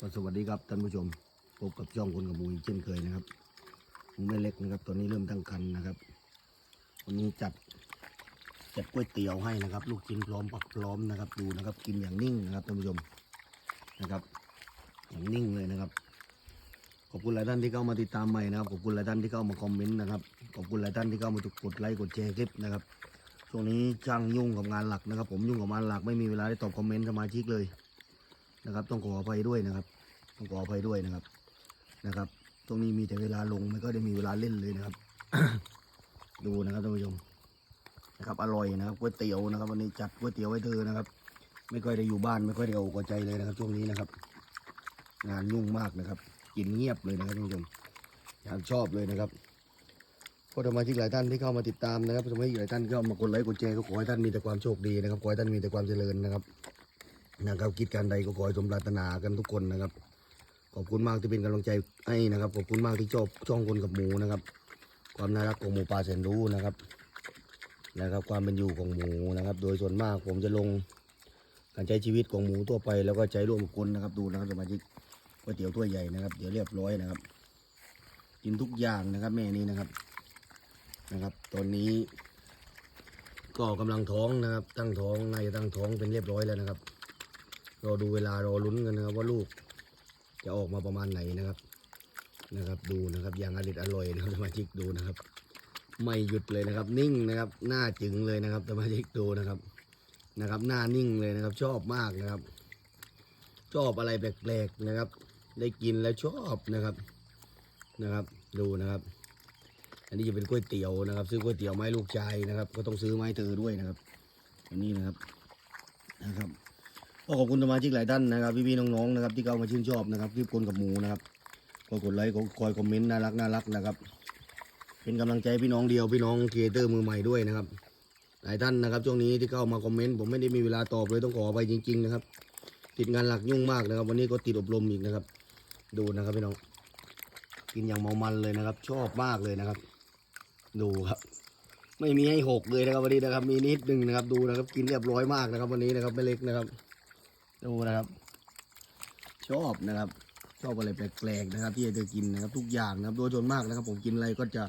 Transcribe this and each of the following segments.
ก็สวัสดีครับท่านผู้ชมพบกับช่องคนกับมูอีกเช่นเคยนะครับมูแม่เล็กนะครับตอนนี้เริ่มตั้งครรภ์นะครับ วันนี้จัดจัดก๋วยเตี๋ยวให้นะครับ ลูกชิ้นพร้อมผักพร้อมนะครับ ดูนะครับกินอย่างนิ่งนะครับท่านผู้ชมนะครับ อย่างนิ่งเลยนะครับ ขอบคุณหลายท่านที่เข้ามาติดตามใหม่นะครับขอบคุณหลายท่านที่เข้ามาคอมเมนต์นะครับขอบคุณหลายท่านที่เข้ามากดไลค์กดแชร์คลิปนะครับช่วงนี้ช่างยุ่งกับงานหลักนะครับ ผมยุ่งกับงานหลักไม่มีเวลาได้ตอบคอมเมนต์สมาชิกเลย นะครับ ต้องขออภัยด้วยนะครับ ต้องขออภัยด้วยนะครับนะครับ ตรงนี้มีแต่เวลาลงไม่ก็ได้มีเวลาเล่นเลยนะครับ ดูนะครับท่านผู้ชมนะครับ อร่อยนะครับก๋วยเตี๋ยวนะครับ วันนี้จัดก๋วยเตี๋ยวไว้เธอนะครับ ไม่ค่อยได้อยู่บ้านไม่ค่อยได้เอาอกเอาใจเลยนะครับ ช่วงนี้นะครับ งานยุ่งมากนะครับ กินเงียบเลยนะครับท่านผู้ชมอยางชอบเลยนะครับก็สมาชิกหลายท่านที่เข้ามาติดตามนะครับสมาชิกหลายท่านที่เข้ามากดไลค์กดแชร์ก็ขอให้ท่านมีแต่ความโชคดีนะครับขอให้ท่านมีแต่ความเจริญนะครับ นะครับคิดการใดก็ขอให้สมปรารถนากันทุกคนนะครับ ขอบคุณมากที่เป็นกำลังใจให้นะครับ ขอบคุณมากที่ชอบช่องคนกับหมูนะครับ ความน่ารักของหมูป่าแสนรู้นะครับนะครับ ความเป็นอยู่ของหมูนะครับ โดยส่วนมากผมจะลงการใช้ชีวิตของหมูทั่วไป แล้วก็ใช้ร่วมกับคนนะครับ ดูนะครับสมาชิกก๋วยเตี๋ยวถ้วยใหญ่นะครับเดี๋ยวเรียบร้อยนะครับ กินทุกอย่างนะครับ แม่นี้นะครับนะครับ ตอนนี้ ก็กำลังท้องนะครับ ตั้งท้องน่าจะตั้งท้องเป็นเรียบร้อยแล้วนะครับ รอดูเวลารอลุ้นกันนะครับว่าลูกจะออกมาประมาณไหนนะครับนะครับ ดูนะครับอย่างอร่อยอร่อยนะครับสมาชิกดูนะครับ ไม่หยุดเลยนะครับ นิ่งนะครับ หน้าจึงเลยนะครับสมาชิกดูนะครับนะครับ หน้านิ่งเลยนะครับ ชอบมากนะครับ ชอบอะไรแปลกๆนะครับ ได้กินแล้วชอบนะครับนะครับ ดูนะครับ อันนี้จะเป็นก๋วยเตี๋ยวนะครับ ซื้อก๋วยเตี๋ยวไม้ลูกชายนะครับ ก็ต้องซื้อไม้เธอด้วยนะครับ อันนี้นะครับนะครับ ก็ขอบคุณสมาชิกหลายท่านนะครับพี่ๆน้องๆนะครับที่เข้ามาชื่นชอบนะครับคลิปคนกับหมูนะครับก็กดไลค์คอยคอมเมนต์น่ารักน่ารักนะครับ เป็นกำลังใจพี่น้องเดียวพี่น้องครีเอเตอร์มือใหม่ด้วยนะครับ หลายท่านนะครับช่วงนี้ที่เข้ามาคอมเมนต์ผมไม่ได้มีเวลาตอบเลยต้องขอไปจริง ๆ นะครับ ติดงานหลักยุ่งมากนะครับ วันนี้ก็ติดอบรมอีกนะครับ ดูนะครับพี่น้อง กินอย่างเมามันเลยนะครับ ชอบมากเลยนะครับ ดูครับ ไม่มีให้หกเลยนะครับวันนี้นะครับ มีนิดหนึ่งนะครับ ดูนะครับ กินเรียบร้อยมากนะครับ วันนี้นะครับไม่เล็กนะครับ ดูนะครับ ชอบนะครับ ชอบอะไรแปลกๆนะครับ ที่เธอกินนะครับ ทุกอย่างนะครับ โดยส่วนมากนะครับ ผมกินอะไรก็จะ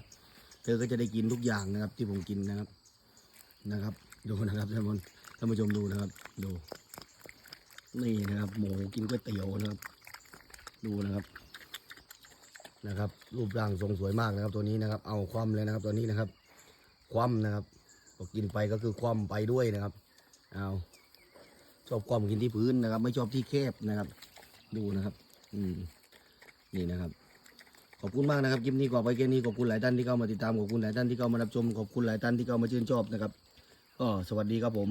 เธอก็จะได้กินทุกอย่างนะครับ ที่ผมกินนะครับนะครับ ดูนะครับท่านผู้ท่านผู้ชมดูนะครับ ดู นี่นะครับ หมูกินก๋วยเตี๋ยวนะครับ ดูนะครับนะครับ รูปร่างทรงสวยมากนะครับ ตัวนี้นะครับ เอาคว่ำเลยนะครับ ตัวนี้นะครับ คว่ำนะครับพอกินไปก็คือคว่ำไปด้วยนะครับ เอา ชอบความกินที่พื้นนะครับ ไม่ชอบที่แคบนะครับ ดูนะครับ อืมนี่นะครับ ขอบคุณมากนะครับคลิปนี้ก่อไปแค่นี้ขอบคุณหลายท่านที่เข้ามาติดตามขอบคุณหลายท่านที่เข้ามารับชมขอบคุณหลายท่านที่เข้ามาชื่นชอบนะครับ ก็สวัสดีครับผม